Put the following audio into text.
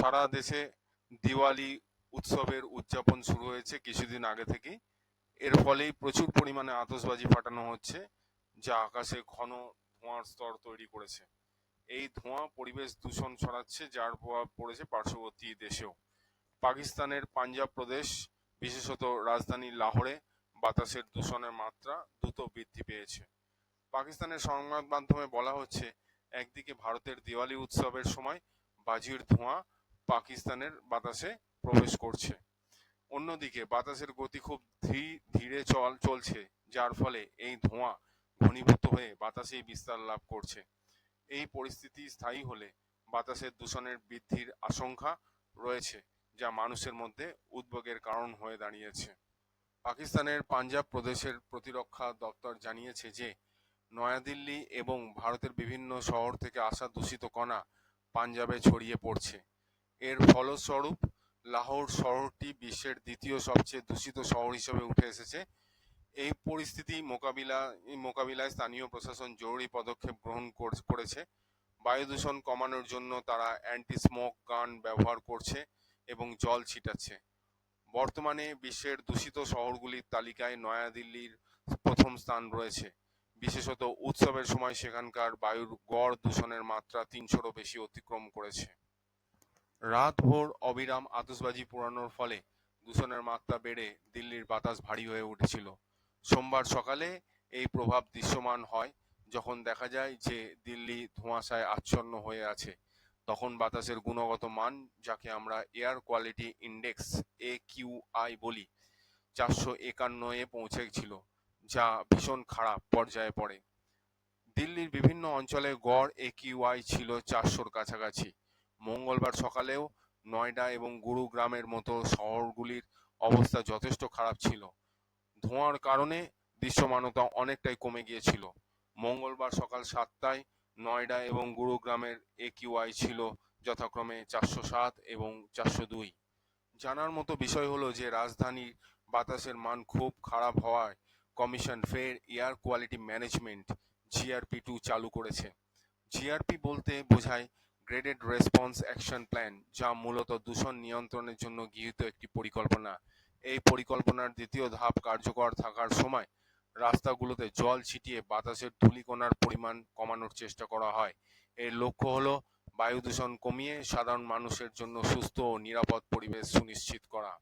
সারা দেশে দিওয়ালি উৎসবের উদযাপন শুরু হয়েছে কিছুদিন আগে থেকেই। এর ফলেই প্রচুর পরিমাণে আতশবাজি ফাটানো হচ্ছে, যা আকাশে ঘন ধোঁয়ার স্তর তৈরি করেছে। এই ধোঁয়া পরিবেশ দূষণ ছড়াচ্ছে, যার প্রভাব পড়েছে পার্শ্ববর্তী দেশেও। পাকিস্তানের পাঞ্জাব প্রদেশ, বিশেষত রাজধানী লাহোরে, বাতাসের দূষণের মাত্রা দ্রুত বৃদ্ধি পেয়েছে। পাকিস্তানের সংবাদ মাধ্যমে বলা হচ্ছে, একদিকে ভারতের দিওয়ালি উৎসবের সময় বাজির ধোঁয়া পাকিস্তানের বাতাসে প্রবেশ করছে। অন্যদিকে বাতাসের গতি খুব ধীরে চল, চলছে, যার ফলে এই ধোঁয়া ঘনীভূত হয়ে বাতাসেই বিস্তার লাভ করছে। এই পরিস্থিতি স্থায়ী হলে বাতাসের দূষণের বৃদ্ধির আশঙ্কা রয়েছে, যা মানুষের মধ্যে উদ্বেগের কারণ হয়ে দাঁড়িয়েছে। পাকিস্তানের পাঞ্জাব প্রদেশের প্রতিরক্ষা দপ্তর জানিয়েছে যে, নয়াদিল্লি এবং ভারতের বিভিন্ন শহর থেকে আসা দূষিত কণা পাঞ্জাবে ছড়িয়ে পড়ছে। এর ফলস্বরূপ লাহোর শহরটি বিশ্বের দ্বিতীয় সবচেয়ে দূষিত শহর হিসেবে উঠে এসেছে। এই পরিস্থিতি মোকাবিলা মোকাবিলায় স্থানীয় প্রশাসন জরুরি পদক্ষেপ গ্রহণ কর- করেছে। বায়ু দূষণ কমানোর জন্য তারা অ্যান্টি স্মোক গান ব্যবহার করছে এবং জল ছিটাচ্ছে। বর্তমানে বিশ্বের দূষিত শহরগুলির তালিকায় নয়াদিল্লির প্রথম স্থান রয়েছে। বিশেষত উৎসবের সময় সেখানকার বায়ুর গড় দূষণের মাত্রা তিনশোরও বেশি অতিক্রম করেছে। রাতভর অবিরাম আতসবাজি পোড়ানোর ফলে দূষণের মাত্রা বেড়ে দিল্লির বাতাস ভারী হয়ে উঠেছিল। সোমবার সকালে এই প্রভাব দৃশ্যমান হয় যখন দেখা যায় যে দিল্লি ধোঁয়াশায় আচ্ছন্ন হয়ে আছে। তখন বাতাসের গুণগত মান, যাকে আমরা air quality index A Q I বলি, চারশো একান্ন এ পৌঁছেছিল যা ভীষণ খারাপ পর্যায়ে পড়ে। দিল্লির বিভিন্ন অঞ্চলে গড় একিউআই ছিল চারশোর কাছাকাছি। মঙ্গলবার সকালেও নয়ডা এবং গুরুগ্রামের মতো শহরগুলির অবস্থা যথেষ্ট খারাপ ছিল। ধোঁয়ার কারণে দৃশ্যমানতা অনেকটাই কমে গিয়েছিল। মঙ্গলবার সকাল সাতটায় নয়ডা এবং গুরুগ্রামের একিউআই ছিল যথাক্রমে চারশো সাত এবং চারশো দুই। জানার মতো বিষয় হলো যে, রাজধানীর বাতাসের মান খুব খারাপ হওয়ায় কমিশন ফের air quality management, GRP two চালু করেছে। জিআরপি বলতে বোঝায় গ্রেডেড রেসপন্স অ্যাকশন প্ল্যান যা মূলত দূষণ নিয়ন্ত্রণের জন্য গৃহীত একটি পরিকল্পনা। এই পরিকল্পনার দ্বিতীয় ধাপ কার্যকর থাকার সময় রাস্তাগুলোতে জল ছিটিয়ে বাতাসের ধূলিকণার পরিমাণ কমানোর চেষ্টা করা হয়। এর লক্ষ্য হল বায়ু দূষণ কমিয়ে সাধারণ মানুষের জন্য সুস্থ ও নিরাপদ পরিবেশ সুনিশ্চিত করা।